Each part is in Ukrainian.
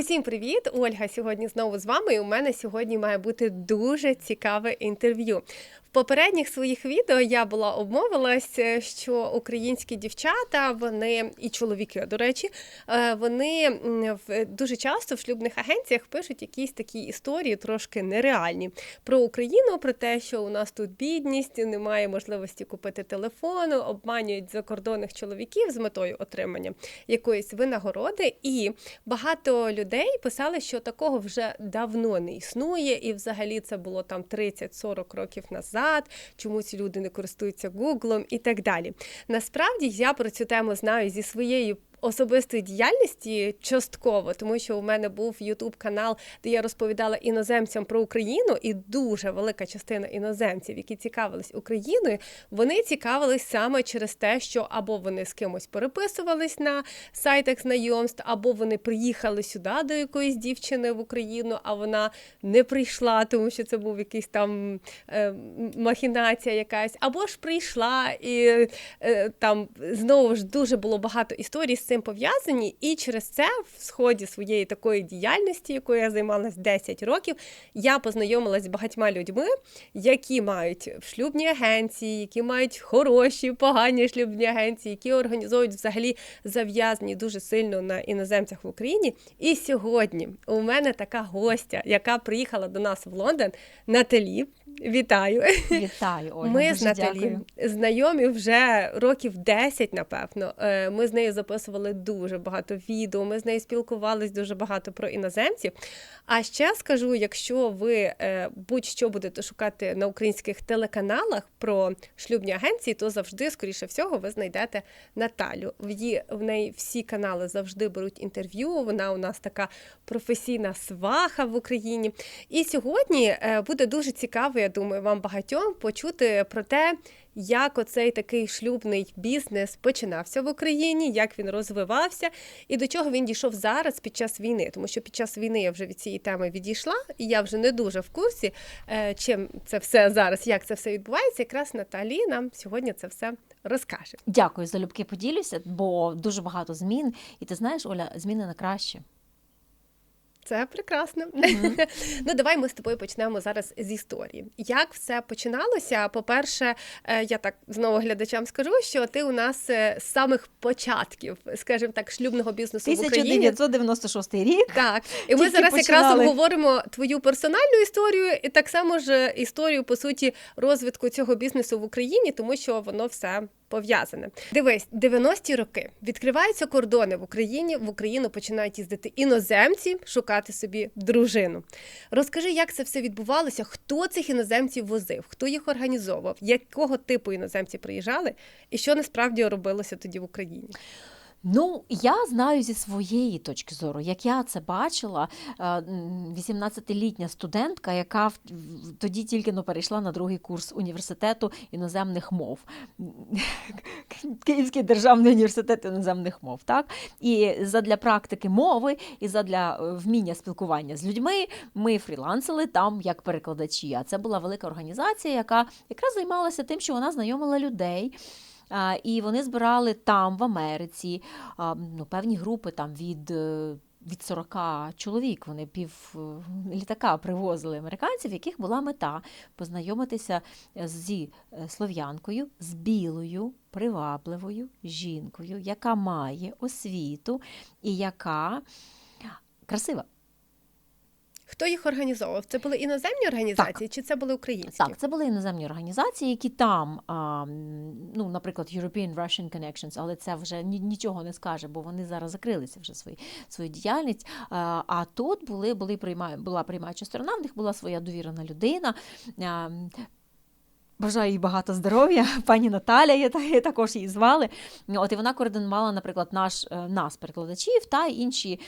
Усім привіт! Ольга сьогодні знову з вами. І у мене сьогодні має бути дуже цікаве інтерв'ю. Попередніх своїх відео я була обмовилась, е, що українські дівчата, вони і чоловіки, до речі, е, вони дуже часто в шлюбних агенціях пишуть якісь такі історії, трошки нереальні про Україну, про те, що у нас тут бідність, немає можливості купити телефону, обманюють закордонних чоловіків з метою отримання якоїсь винагороди. І багато людей писали, що такого вже давно не існує, і взагалі це було там 30-40 років назад. Чомусь люди не користуються Гуглом і так далі. Насправді я про цю тему знаю зі своєї. Особистої діяльності частково, тому що у мене був Ютуб канал, де я розповідала іноземцям про Україну, і дуже велика частина іноземців, які цікавились Україною, вони цікавились саме через те, що або вони з кимось переписувались на сайтах знайомств, або вони приїхали сюди до якоїсь дівчини в Україну, а вона не прийшла, тому що це був якийсь там е, махінація якась, або ж прийшла і е, там знову ж дуже було багато історій цим пов'язані, і через це в сході своєї такої діяльності, якою я займалась 10 років, я познайомилась з багатьма людьми, які мають шлюбні агенції, які мають хороші, погані шлюбні агенції, які організовують взагалі зав'язані дуже сильно на іноземцях в Україні. І сьогодні у мене така гостя, яка приїхала до нас в Лондон, Наталі. Вітаю! Вітаю, Ольга. Ми з Наталі дякую. знайомі вже років 10, напевно. Е, Ми з нею записували дуже багато відео. Ми з нею спілкувались дуже багато про іноземців. А ще скажу, якщо ви е, будь-що будете шукати на українських телеканалах про шлюбні агенції, то завжди, скоріше всього, ви знайдете Наталю. В її в неї всі канали завжди беруть інтерв'ю. Вона у нас така професійна сваха в Україні. І сьогодні е, буде дуже я думаю, вам багатьом почути про те, як оцей такий шлюбний бізнес починався в Україні, як він розвивався, і до чого він дійшов зараз під час війни. Тому що під час війни я вже від цієї теми відійшла, і я вже не дуже в курсі, е, чим це все зараз, як це все відбувається. Якраз Наталі нам сьогодні це все розкаже. Дякую за любки поділюся, бо дуже багато змін. І ти знаєш, Оля, зміни на краще. Це прекрасно. ну, давай ми з тобою почнемо зараз з історії. Як все починалося? По-перше, е, я так знову глядачам скажу, що ти у нас е, з самих початків, скажімо так, шлюбного бізнесу в Україні. 1996 рік. Так, і ми зараз якраз обговоримо твою персональну історію, і так само ж історію по суті розвитку цього бізнесу в Україні, тому що воно все пов'язане. Дивись, 90-ті роки відкриваються кордони в Україні. В Україну починають їздити іноземці шукати собі дружину. Розкажи, як це все відбувалося? Хто цих іноземців возив? Хто їх організовував? Якого типу іноземці приїжджали? І що насправді робилося тоді в Україні? Ну, я знаю зі своєї точки зору, як я це бачила, е, 18-літня студентка, яка тоді тільки но перейшла на другий курс університету іноземних мов. Київський державний університет іноземних мов. Так? І задля практики мови, і задля е, вміння спілкування з людьми ми фрілансили там як перекладачі. А це була велика організація, яка якраз займалася тим, що вона знайомила людей. І вони збирали там, в Америці, ну, певні групи там від. е, Від 40 чоловік вони пів е, літака привозили американців, яких була мета познайомитися зі е, слов'янкою, з білою, привабливою жінкою, яка має освіту і яка красива. Хто їх організовував? Це були іноземні організації чи це були українські? Так, це були іноземні організації, які там, а, ну, наприклад, European Russian Connections, але це вже ні- нічого не скаже, бо вони зараз закрилися вже свої, свою діяльність. А, а тут були, були прийма, була приймаюча сторона, в них була своя довірена людина. А, м, Бажаю їй багато здоров'я, пані Наталя, я, також її звали. От і вона координувала, наприклад, наш е, нас, перекладачів, та інші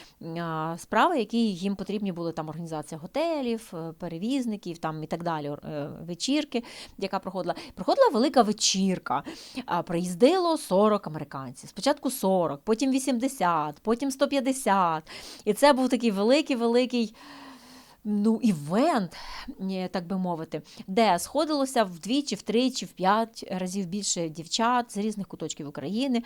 справи, які їм потрібні були там організація готелів, е, перевізників там і так далі. е, Вечірки, яка проходила. Проходила велика вечірка. Приїздило 40 американців. Спочатку 40, потім 80, потім 150. І це був такий великий, великий. Ну, івент, е, так би мовити, де сходилося вдвічі, втричі, в п'ять разів більше дівчат з різних куточків України.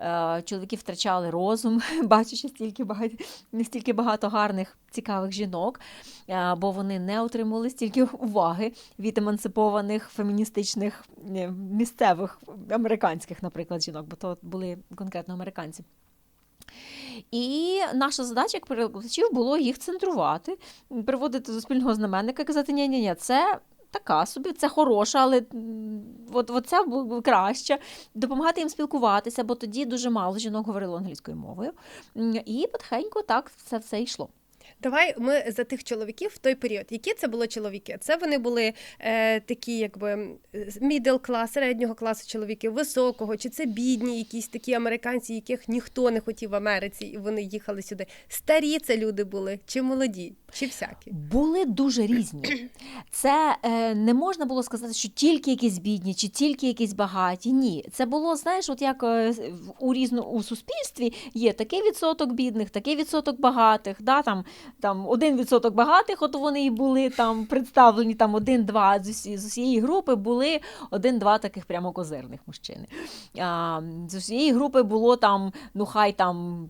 Е, Чоловіки втрачали розум, бачачи стільки багато, стільки багато гарних, цікавих жінок, е, бо вони не отримували стільки уваги від емансипованих феміністичних місцевих американських, наприклад, жінок, бо то були конкретно американці. І наша задача як перекладачів було їх центрувати, приводити до спільного знаменника і казати, ні, ні, ні, це. Така собі, це хороша, але от, от це краще. Допомагати їм спілкуватися, бо тоді дуже мало жінок говорило англійською мовою. І потихеньку так це все йшло. Давай ми за тих чоловіків в той період. Які це були чоловіки? Це вони були е, такі, якби мідл клас, середнього класу чоловіки, високого, чи це бідні, якісь такі американці, яких ніхто не хотів в Америці, і вони їхали сюди. Старі це люди були, чи молоді, чи всякі. Були дуже різні. Це е, не можна було сказати, що тільки якісь бідні, чи тільки якісь багаті. Ні, це було, знаєш, от як е, у різно у суспільстві є такий відсоток бідних, такий відсоток багатих. Да, там, там один відсоток багатих, от вони і були там представлені, там один-два з, усі, з усієї групи були один-два таких прямо козирних мужчини. А, з усієї групи було там, ну хай там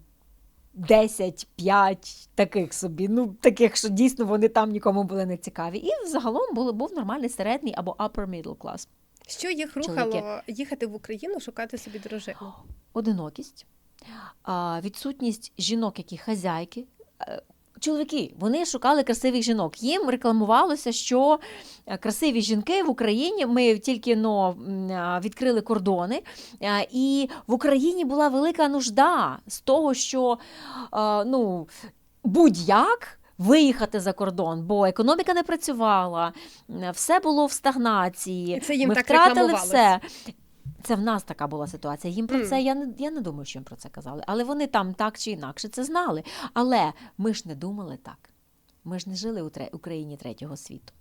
10-5 таких собі, ну таких, що дійсно вони там нікому були не цікаві. І загалом були, був нормальний середній або upper middle class. Що їх Чоловіки. рухало їхати в Україну, шукати собі дружину? Одинокість, відсутність жінок, які хазяйки. Е, Чоловіки, вони шукали красивих жінок. Їм рекламувалося, що е, красиві жінки в Україні. Ми тільки но відкрили кордони, е, і в Україні була велика нужда з того, що е, ну, будь-як. Виїхати за кордон, бо економіка не працювала, все було в стагнації. Це їм ми так втратили все. Це в нас така була ситуація. Їм про це я не я не думаю, що їм про це казали. Але вони там так чи інакше це знали. Але ми ж не думали так. Ми ж не жили у Україні третього світу.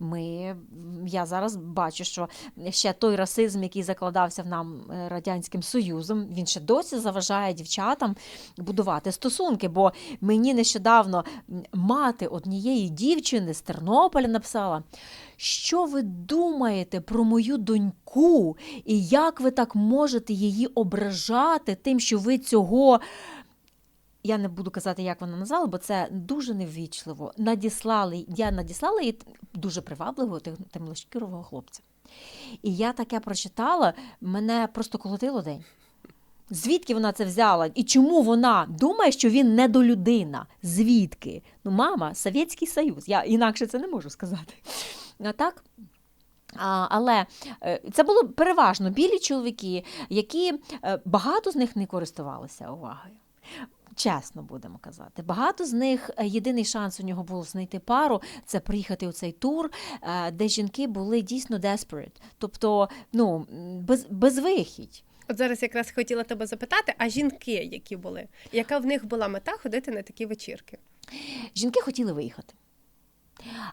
Ми, я зараз бачу, що ще той расизм, який закладався в нам е, Радянським Союзом, він ще досі заважає дівчатам будувати стосунки. Бо мені нещодавно мати однієї дівчини з Тернополя написала, що ви думаєте про мою доньку, і як ви так можете її ображати тим, що ви цього. Я не буду казати, як вона назвала, бо це дуже неввічливо. Надіслали, я надіслала їй дуже привабливого тем- темношкірого хлопця. І я таке прочитала, мене просто колотило день. Звідки вона це взяла? І чому вона думає, що він недолюдина? Звідки? Ну, мама, Совєтський Союз. Я інакше це не можу сказати. А так. А, але е, це було переважно білі чоловіки, які е, багато з них не користувалися увагою. Чесно будемо казати. Багато з них е, єдиний шанс у нього було знайти пару це приїхати у цей тур, е, де жінки були дійсно desperate, тобто ну, без, безвихідь. От зараз якраз хотіла тебе запитати, а жінки, які були, яка в них була мета ходити на такі вечірки? Жінки хотіли виїхати.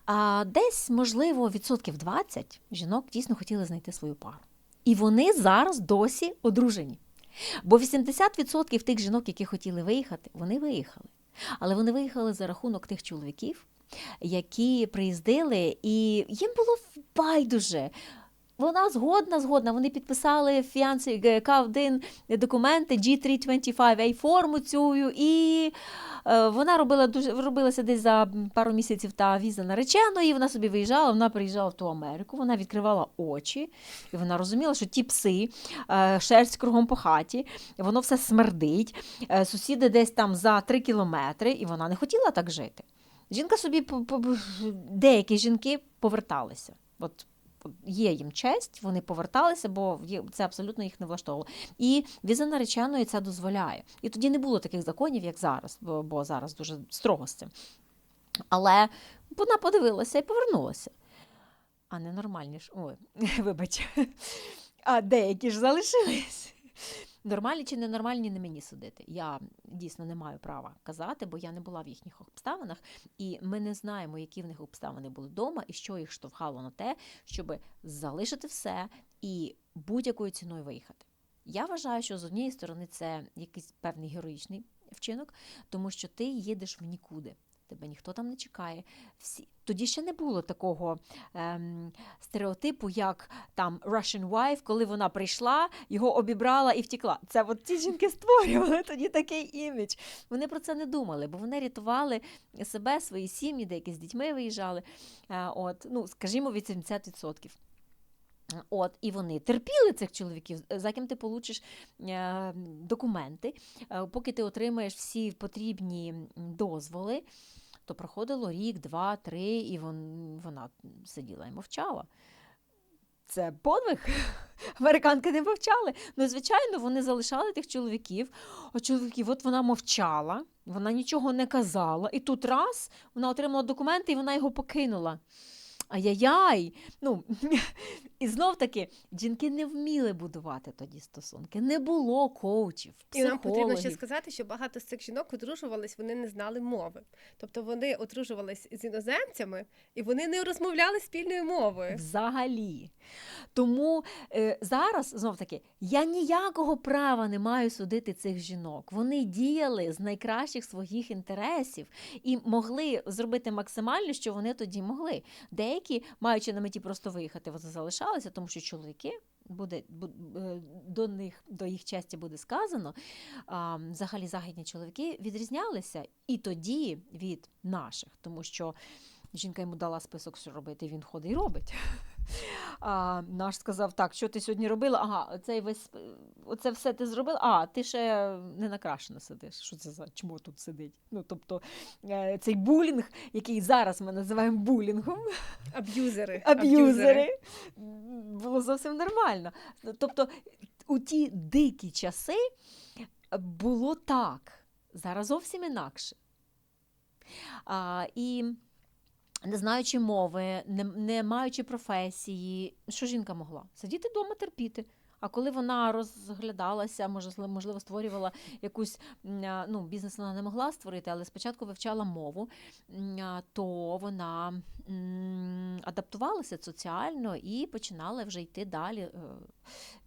А десь, можливо, відсотків 20 жінок дійсно хотіли знайти свою пару. І вони зараз досі одружені. Бо 80% тих жінок, які хотіли виїхати, вони виїхали. Але вони виїхали за рахунок тих чоловіків, які приїздили, і їм було байдуже. Вона згодна, згодна. Вони підписали фіанці К1 документи G325A форму цю, і е, вона робила дуже робилася десь за пару місяців та віза нареченої. Вона собі виїжджала, вона приїжджала в ту Америку, вона відкривала очі, і вона розуміла, що ті пси, е, шерсть кругом по хаті, воно все смердить. е, Сусіди десь там за три кілометри, і вона не хотіла так жити. Жінка собі деякі жінки поверталися. От є їм честь, вони поверталися, бо це абсолютно їх не влаштовувало. І віза нареченої це дозволяє. І тоді не було таких законів, як зараз, бо, зараз дуже строго з цим. Але вона подивилася і повернулася. А ненормальні ж. Ой, вибач. А деякі ж залишились. Нормальні чи ненормальні не мені судити. Я дійсно не маю права казати, бо я не була в їхніх обставинах, і ми не знаємо, які в них обставини були вдома, і що їх штовхало на те, щоб залишити все і будь-якою ціною виїхати. Я вважаю, що з однієї сторони це якийсь певний героїчний вчинок, тому що ти їдеш в нікуди. Тебе ніхто там не чекає. Всі... Тоді ще не було такого ем, стереотипу, як там Russian wife, коли вона прийшла, його обібрала і втікла. Це от ці жінки створювали тоді такий імідж. Вони про це не думали, бо вони рятували себе, свої сім'ї, деякі з дітьми виїжджали. Е, от, ну, скажімо, 80%. От, і вони терпіли цих чоловіків, за ким ти получиш е, документи, е, поки ти отримаєш всі потрібні дозволи, то проходило рік, два, три, і вон, вона сиділа і мовчала. Це подвиг. Американки не мовчали. Ну, звичайно, вони залишали тих чоловіків. А чоловіків, от вона мовчала, вона нічого не казала. І тут раз вона отримала документи, і вона його покинула. Ай-яй-яй. Ну, і знов таки, жінки не вміли будувати тоді стосунки. Не було коучів, І нам потрібно ще сказати, що багато з цих жінок одружувались, вони не знали мови. Тобто вони одружувались з іноземцями і вони не розмовляли спільною мовою. Взагалі. Тому е, зараз знов таки я ніякого права не маю судити цих жінок. Вони діяли з найкращих своїх інтересів і могли зробити максимально, що вони тоді могли. Деякі, маючи на меті просто виїхати, вони залишалися, тому що чоловіки. Буде бу- е, до них до їх честі буде сказано. А, взагалі західні чоловіки відрізнялися і тоді від наших, тому що жінка йому дала список, що робити, він ходить і робить. А, наш сказав: так, що ти сьогодні робила? Ага, оцей весь оце все ти зробила. А, ти ще не накрашено сидиш. Що це за чмо тут сидить? Ну, тобто е, цей булінг, який зараз ми називаємо булінгом, Аб'юзери. аб'юзери, було зовсім нормально. Тобто, у ті дикі часи було так. Зараз зовсім інакше. А, і не знаючи мови, не, не маючи професії, що жінка могла? Сидіти вдома терпіти. А коли вона розглядалася, можливо, можливо, створювала якусь ну, бізнес вона не могла створити, але спочатку вивчала мову, то вона адаптувалася соціально і починала вже йти далі, е,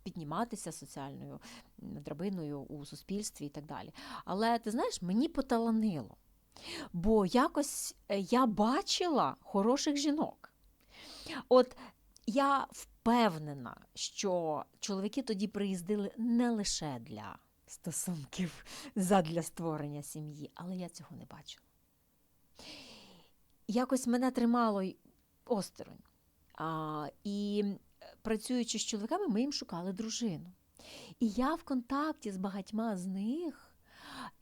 підніматися соціальною драбиною у суспільстві і так далі. Але ти знаєш, мені поталанило. Бо якось е, я бачила хороших жінок. От я впевнена, що чоловіки тоді приїздили не лише для стосунків, задля створення сім'ї, але я цього не бачила. Якось мене тримало осторонь. А, і працюючи з чоловіками, ми їм шукали дружину. І я в контакті з багатьма з них.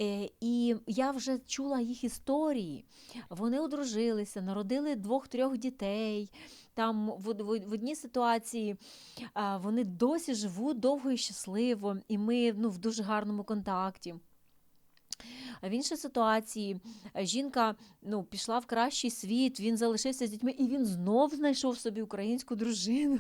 Е, І я вже чула їх історії. Вони одружилися, народили двох-трьох дітей. Там в, в, в одній ситуації вони досі живуть довго і щасливо, і ми ну, в дуже гарному контакті. В іншій ситуації е, жінка ну, пішла в кращий світ, він залишився з дітьми, і він знов знайшов собі українську дружину.